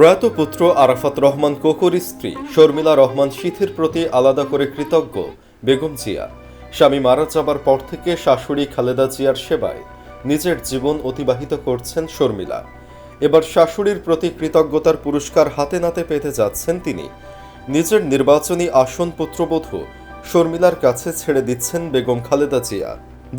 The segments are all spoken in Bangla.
প্রয়াত পুত্র আরাফাত রহমান কোকর স্ত্রী শর্মিলা রহমান শীথের প্রতি আলাদা করে কৃতজ্ঞ বেগম জিয়া। স্বামী মারা যাবার পর থেকে শাশুড়ি খালেদা জিয়ার সেবায় নিজের জীবন অতিবাহিত করছেন শর্মিলা। এবার শাশুড়ির প্রতি কৃতজ্ঞতার পুরস্কার হাতে নাতে পেতে যাচ্ছেন তিনি। নিজের নির্বাচনী আসন পুত্রবধূ শর্মিলার কাছে ছেড়ে দিচ্ছেন বেগম খালেদা জিয়া।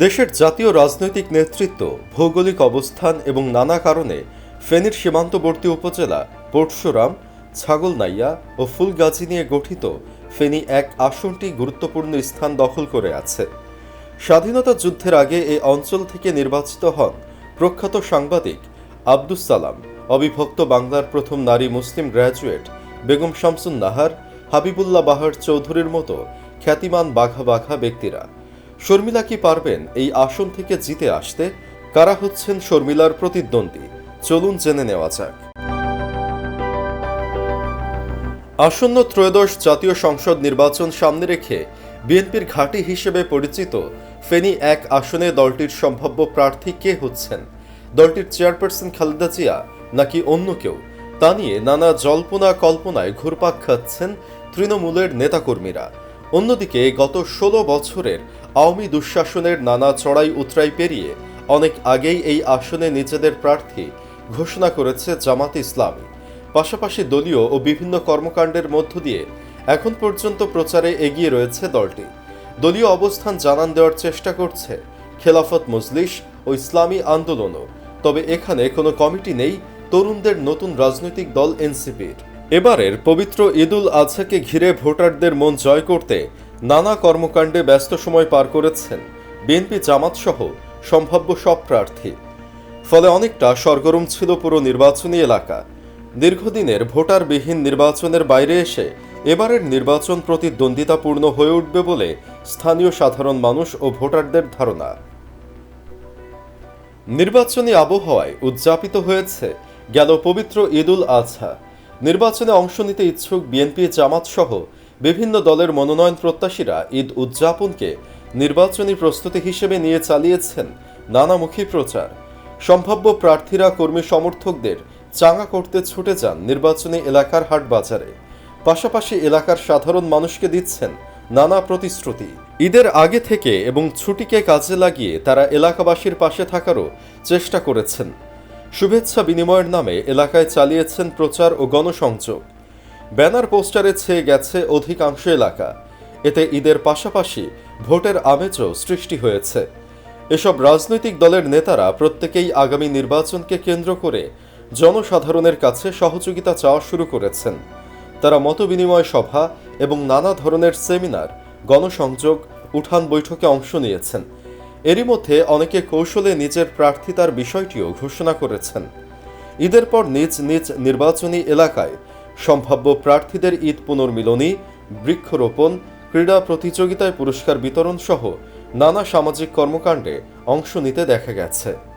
দেশের জাতীয় রাজনৈতিক নেতৃত্ব, ভৌগোলিক অবস্থান এবং নানা কারণে ফেনীর সীমান্তবর্তী উপজেলা পরশুরাম ছাগলনাইয়া ও ফুলগাজী নিয়ে গঠিত ফেনী এক আসনটি গুরুত্বপূর্ণ স্থান দখল করে আছে। স্বাধীনতা যুদ্ধের আগে এই অঞ্চল থেকে নির্বাচিত হন প্রখ্যাত সাংবাদিক আব্দুস সালাম, অবিভক্ত বাংলার প্রথম নারী মুসলিম গ্র্যাজুয়েট বেগম শামসুন নাহার, হাবিবুল্লাহ বাহার চৌধুরীর মতো খ্যাতিমান বাঘা বাঘা ব্যক্তিরা। শর্মিলা কি পারবেন এই আসন থেকে জিতে আসতে? কারা হচ্ছেন শর্মিলার প্রতিদ্বন্দ্বী? চলুন জেনে নেওয়া যাক। আসন্ন ত্রয়োদশ জাতীয় সংসদ নির্বাচন সামনে রেখে বিএনপির ঘাঁটি হিসেবে পরিচিত ফেনী এক আসনে দলটির সম্ভাব্য প্রার্থী কে হচ্ছেন? দলটির চেয়ারপারসন খালেদা জিয়া নাকি অন্য কেউ? তা নিয়ে নানা জল্পনা কল্পনায় ঘুরপাক খাচ্ছেন তৃণমূলের নেতাকর্মীরা। অন্যদিকে গত ষোলো বছরের আওয়ামী দুঃশাসনের নানা চড়াই উতরাই পেরিয়ে অনেক আগেই এই আসনে নিজেদের প্রার্থী ঘোষণা করেছে জামাত ইসলামী। পাশাপাশি দলীয় ও বিভিন্ন কর্মকাণ্ডের মধ্য দিয়ে এখন পর্যন্ত প্রচারে এগিয়ে রয়েছে দলটি। দলীয় অবস্থান জানান দেওয়ার চেষ্টা করছে খেলাফত মজলিস ও ইসলামী আন্দোলনও। তবে এখানে কোনো কমিটি নেই, তরুণদের নতুন রাজনৈতিক দল এনসিপির। এবারের পবিত্র ঈদুল আজহাকে ঘিরে ভোটারদের মন জয় করতে নানা কর্মকাণ্ডে ব্যস্ত সময় পার করেছেন বিএনপি জামাত সহ সম্ভাব্য সব প্রার্থী। ফলে অনেকটা সরগরম ছিল পুরো নির্বাচনী এলাকা। দীর্ঘদিনের ভোটারবিহীন নির্বাচনের বাইরে এসে এবারের নির্বাচন প্রতিদ্বন্দ্বিতাপূর্ণ হয়ে উঠবে বলে স্থানীয় সাধারণ মানুষ ও ভোটারদের ধারণা। নির্বাচনী আবহাওয়ায় উদযাপিত হয়েছে গেল পবিত্র ঈদুল আজহা নির্বাচনে অংশ নিতে ইচ্ছুক বিএনপি, জামাত সহ বিভিন্ন দলের মনোনয়ন প্রত্যাশীরা ঈদ উদযাপনকে নির্বাচনী প্রস্তুতি হিসেবে নিয়ে চালিয়েছেন নানামুখী প্রচার। সম্ভাব্য প্রার্থীরা, কর্মী সমর্থকদের চাঙা করতে ছুটে যান নির্বাচনী এলাকার হাট বাজারে পাশাপাশি এলাকার সাধারণ মানুষকে দিচ্ছেন নানা প্রতিশ্রুতি। ঈদের আগে থেকে এবং ছুটিকে কাজে লাগিয়ে তারা এলাকাবাসীর পাশে থাকারও চেষ্টা করেছেন। শুভেচ্ছা বিনিময়ের নামে এলাকায় চালিয়েছেন প্রচার ও গণসংযোগ। ব্যানার পোস্টারে ছেয়ে গেছে অধিকাংশ এলাকা। এতে ঈদের পাশাপাশি ভোটের আমেজও সৃষ্টি হয়েছে। এসব রাজনৈতিক দলের নেতারা প্রত্যেকেই আগামী নির্বাচনকে কেন্দ্র করে জনসাধারণের কাছে সহযোগিতা চাওয়া শুরু করেছেন। তারা মতবিনিময় সভা এবং নানা ধরনের সেমিনার, গণসংযোগ, উঠান বৈঠকে অংশ নিয়েছেন। এরই মধ্যে অনেকে কৌশলে নিজের প্রার্থিতার বিষয়টিও ঘোষণা করেছেন। ঈদের পর নিজ নিজ নির্বাচনী এলাকায় সম্ভাব্য প্রার্থীদের ঈদ পুনর্মিলনী, বৃক্ষরোপণ, ক্রীড়া প্রতিযোগিতায় পুরস্কার বিতরণ সহ নানা সামাজিক কর্মকাণ্ডে অংশ নিতে দেখা গেছে।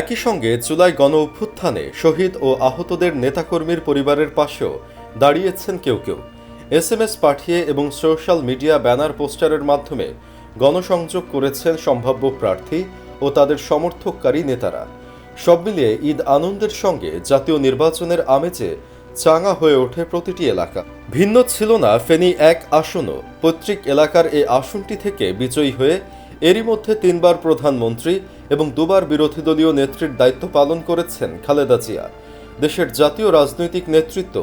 একই সঙ্গে জুলাই গণ অভ্যুত্থানে শহীদ ও আহতদের নেতাকর্মীর পরিবারের পাশেও দাঁড়িয়েছেন কেউ কেউ। এস এম এস পাঠিয়ে এবং সোশ্যাল মিডিয়া ব্যানার পোস্টারের মাধ্যমে গণসংযোগ করেছেন সম্ভাব্য প্রার্থী ও তাদের সমর্থককারী নেতারা। সব মিলিয়ে ঈদ আনন্দের সঙ্গে জাতীয় নির্বাচনের আমেজে চাঙা হয়ে ওঠে প্রতিটি এলাকা। ভিন্ন ছিল না ফেনী এক আসনও। পৈতৃক এলাকার এই আসনটি থেকে বিজয়ী হয়ে এরই মধ্যে তিনবার প্রধানমন্ত্রী এবং দুবার বিরোধী দলীয় নেত্রীর দায়িত্ব পালন করেছেন খালেদা জিয়া। দেশের জাতীয় রাজনৈতিক নেতৃত্ব,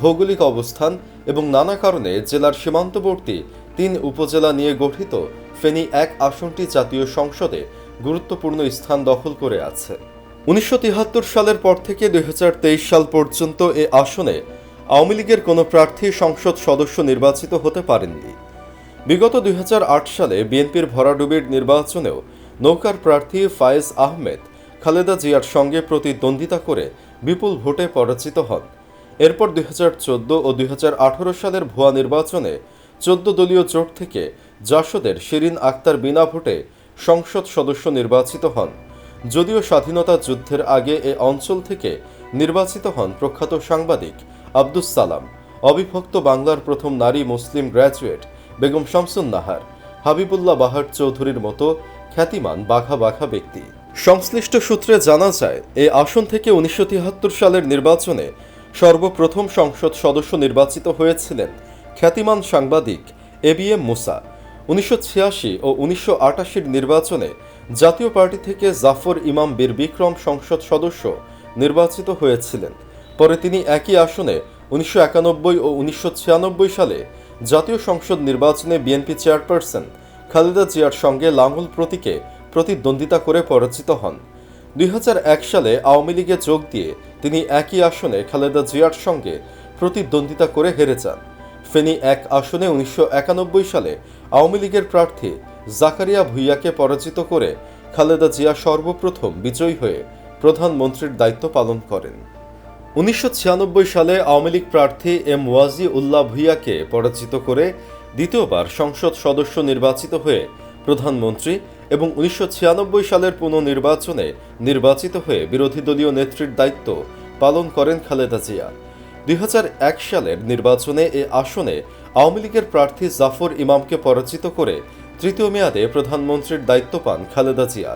ভৌগোলিক অবস্থান এবং নানা কারণে জেলার সীমান্তবর্তী তিন উপজেলা নিয়ে গঠিত ফেনী এক আসনটি জাতীয় সংসদে গুরুত্বপূর্ণ স্থান দখল করে আছে। উনিশশো সালের পর থেকে দুই হাজার তেইশ সাল পর্যন্ত এ আসনে আওয়ামী লীগের কোনো প্রার্থী সংসদ সদস্য নির্বাচিত হতে পারেননি। বিগত দুই হাজার আট সালে বিএনপির ভরাডুবির নির্বাচনেও নৌকার প্রার্থী ফায়েজ আহমেদ, খালেদা জিয়ার সঙ্গে প্রতিদ্বন্দ্বিতা করে বিপুল ভোটে পরাজিত হন। এরপর দুই হাজার চোদ্দ ও দুই হাজার আঠারো সালের ভুয়া নির্বাচনে চোদ্দ দলীয় জোট থেকে জাসদের শিরিন আক্তার বিনা ভোটে সংসদ সদস্য নির্বাচিত হন। যদিও স্বাধীনতা যুদ্ধের আগে এ অঞ্চল থেকে নির্বাচিত হন প্রখ্যাত সাংবাদিক আব্দুস সালাম। অবিভক্ত বাংলার প্রথম নারী মুসলিম গ্র্যাজুয়েট বেগম শামসুন নাহার, হাবিবুল্লাহ বাহার চৌধুরীর মতো খ্যাতিমান বাঘা বাঘা ব্যক্তি। সংশ্লিষ্ট সূত্রে জানা যায় এই আসন থেকে উনিশশো তিয়াত্তর সালের নির্বাচনে সর্বপ্রথম সংসদ সদস্য নির্বাচিত হয়েছিলেন খ্যাতিমান সাংবাদিক এ বি এম মুসা। উনিশশো ছিয়াশি ও উনিশশো নির্বাচনে জাতীয় পার্টি থেকে জাফর ইমাম বীর বিক্রম সংসদ সদস্য নির্বাচিত হয়েছিলেন। পরে তিনি একই আসনে উনিশশো একানব্বই ও উনিশশো ছিয়ানব্বই সালে জাতীয় সংসদ নির্বাচনে বিএনপি চেয়ারপারসন খালেদা জিয়ার সঙ্গে লাঙ্গল প্রতীকে প্রতিদ্বন্দ্বিতা করে পরাজিত হন। দুই হাজার এক সালে আওয়ামী লীগে যোগ দিয়ে তিনি একই আসনে খালেদা জিয়ার সঙ্গে প্রতিদ্বন্দ্বিতা করে হেরে যান। ফেনী এক আসনে উনিশশো একানব্বই সালে আওয়ামী লীগের প্রার্থী জাকারিয়া ভুইয়াকে পরাজিত করে খালেদা জিয়া সর্বপ্রথম বিজয়ী হয়ে প্রধানমন্ত্রীর দায়িত্ব পালন করেন। উনিশশো ছিয়ানব্বই সালে আওয়ামী লীগ প্রার্থী এম ওয়াজি উল্লাহ ভুইয়াকে পরাজিত করে দ্বিতীয়বার সংসদ সদস্য নির্বাচিত হয়ে প্রধানমন্ত্রী এবং উনিশশো ছিয়ানব্বই সালের পুনর্নির্বাচনে নির্বাচিত হয়ে বিরোধী দলীয় নেত্রীর দায়িত্ব পালন করেন খালেদা জিয়া। দুই হাজার এক সালের নির্বাচনে এ আসনে আওয়ামী লীগের প্রার্থী জাফর ইমামকে পরাজিত করে তৃতীয় মেয়াদে প্রধানমন্ত্রীর দায়িত্ব পান খালেদা জিয়া।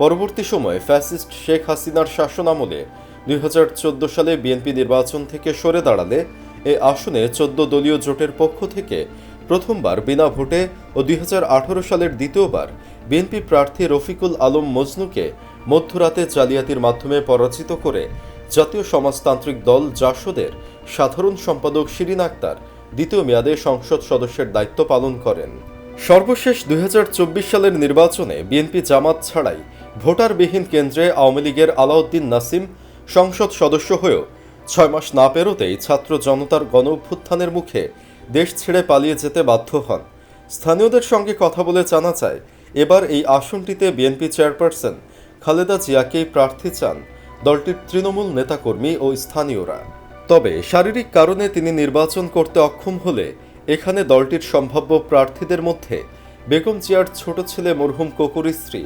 পরবর্তী সময়ে ফ্যাসিস্ট শেখ হাসিনার শাসনামলে দুই হাজার চোদ্দ সালে বিএনপি নির্বাচন থেকে সরে দাঁড়ালে এ আসনে চোদ্দ দলীয় জোটের পক্ষ থেকে প্রথমবার বিনা ভোটে ও দুই সালের দ্বিতীয়বার বিএনপি প্রার্থী রফিকুল আলম মজনুকে মধ্যরাতে জালিয়াতির মাধ্যমে পরাজিত করে জাতীয় সমাজতান্ত্রিক দল জাসদের সাধারণ সম্পাদক শিরিন আক্তার দ্বিতীয় মেয়াদে সংসদ সদস্যের দায়িত্ব পালন করেন। সর্বশেষ দুই হাজার চব্বিশ সালের নির্বাচনে বিএনপি জামাত ছাড়াই ভোটারবিহীন কেন্দ্রে আওয়ামী লীগের আলাউদ্দিন নাসিম সংসদ সদস্য হয়েও ছয় মাস না পেরোতেই ছাত্র জনতার গণ অভ্যুত্থানের মুখে দেশ ছেড়ে পালিয়ে যেতে বাধ্য হন। স্থানীয়দের সঙ্গে কথা বলে জানা যায়, এবার এই আসনটিতে বিএনপি চেয়ারপারসন খালেদা জিয়াকেই প্রার্থী চান দলটির তৃণমূল নেতাকর্মী ও স্থানীয়রা। তবে শারীরিক কারণে তিনি নির্বাচন করতে অক্ষম হলে এখানে দলটির সম্ভাব্য প্রার্থীদের মধ্যে বেগম জিয়ার ছোট ছেলে মরহুম কোকুরি স্ত্রী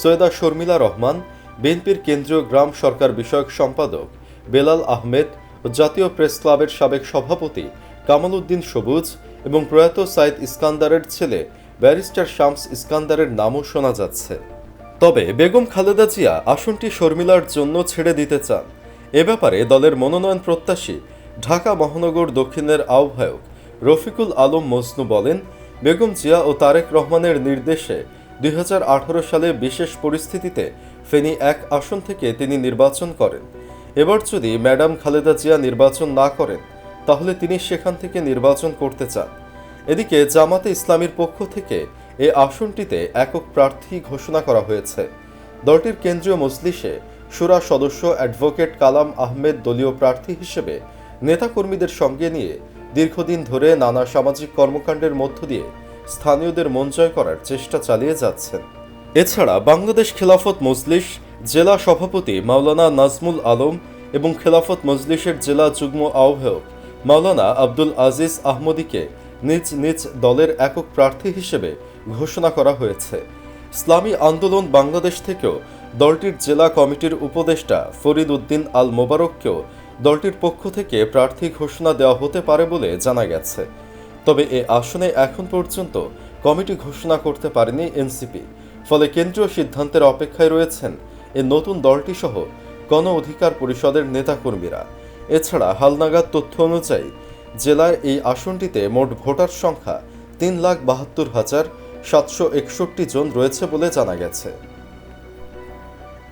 সৈয়দা শর্মিলা রহমান বিএনপির কেন্দ্রীয় গ্রাম সরকার বিষয়ক সম্পাদক বেলাল আহমেদ ও জাতীয় প্রেস ক্লাবের সাবেক সভাপতি কামাল উদ্দিন সবুজ এবং প্রয়াত সাইদ ইস্কান্দারের ছেলে ব্যারিস্টার শামস ইস্কান্দারের নামও শোনা যাচ্ছে। তবে বেগম খালেদা জিয়া আসনটি শর্মিলার জন্য ছেড়ে দিতে চান। এ ব্যাপারে দলের মনোনয়ন প্রত্যাশী ঢাকা মহানগর দক্ষিণের আহ্বায়ক রফিকুল আলম মজনু বলেন, বেগম জিয়া ও তারেক রহমানের নির্দেশে দুই হাজার আঠারো সালে বিশেষ পরিস্থিতিতে ফেনী এক আসন থেকে তিনি নির্বাচন করেন। এবার যদি ম্যাডাম খালেদা জিয়া নির্বাচন না করেন, তাহলে তিনি সেখান থেকে নির্বাচন করতে চান। এদিকে জামাতে ইসলামীর পক্ষ থেকে এ আসনটিতে একক প্রার্থী ঘোষণা করা হয়েছে। দলটির কেন্দ্রীয় মজলিসে সুরা সদস্য অ্যাডভোকেট কালাম আহমেদ দলীয় প্রার্থী হিসেবে নেতাকর্মীদের সঙ্গে নিয়ে দীর্ঘদিন ধরে নানা সামাজিক কর্মকাণ্ডের মধ্য দিয়ে স্থানীয়দের মন জয় করার চেষ্টা চালিয়ে যাচ্ছেন। এছাড়া বাংলাদেশ খেলাফত মজলিস, জেলা সভাপতি মাওলানা নাজমুল আলম এবং খেলাফত মজলিসের জেলা যুগ্ম আহ্বায়ক মাওলানা আব্দুল আজিজ আহমদীকে নিজ নিজ দলের একক প্রার্থী হিসেবে ঘোষণা করা হয়েছে। ইসলামী আন্দোলন বাংলাদেশ থেকেও দলটির জেলা কমিটির উপদেষ্টা ফরিদ উদ্দিন আল মোবারককেও দলটির পক্ষ থেকে প্রার্থী ঘোষণা দেওয়া হতে পারে বলে জানা গেছে। তবে এ আসনে এখন পর্যন্ত কমিটি ঘোষণা করতে পারেনি এনসিপি। ফলে কেন্দ্রীয় সিদ্ধান্তের অপেক্ষায় রয়েছেন এ নতুন দলটি সহ গণ অধিকার পরিষদের নেতাকর্মীরা। এছাড়া হালনাগাদ তথ্য অনুযায়ী, জেলার এই আসনটিতে মোট ভোটার সংখ্যা তিন লাখ বাহাত্তর হাজার সাতশো একষট্টি জন রয়েছে বলে জানা গেছে।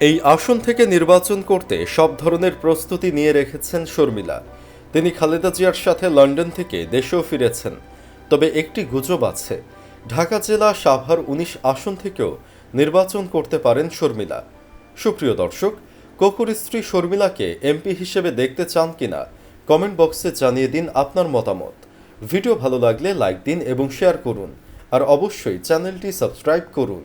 এই আসন থেকে নির্বাচন করতে সব ধরনের প্রস্তুতি নিয়ে রেখেছেন শর্মিলা। তিনি খালেদা জিয়ার সাথে লন্ডন থেকে দেশেও ফিরেছেন। তবে একটি গুজব আছে ঢাকা জেলা সাভার উনিশ আসন থেকেও নির্বাচন করতে পারেন শর্মিলা। সুপ্রিয় দর্শক, কোকুর স্ত্রী শর্মিলাকে এমপি হিসেবে দেখতে চান কিনা, কমেন্ট বক্সে জানিয়ে দিন আপনার মতামত। ভিডিও ভালো লাগলে লাইক দিন এবং শেয়ার করুন। আর অবশ্যই চ্যানেলটি সাবস্ক্রাইব করুন।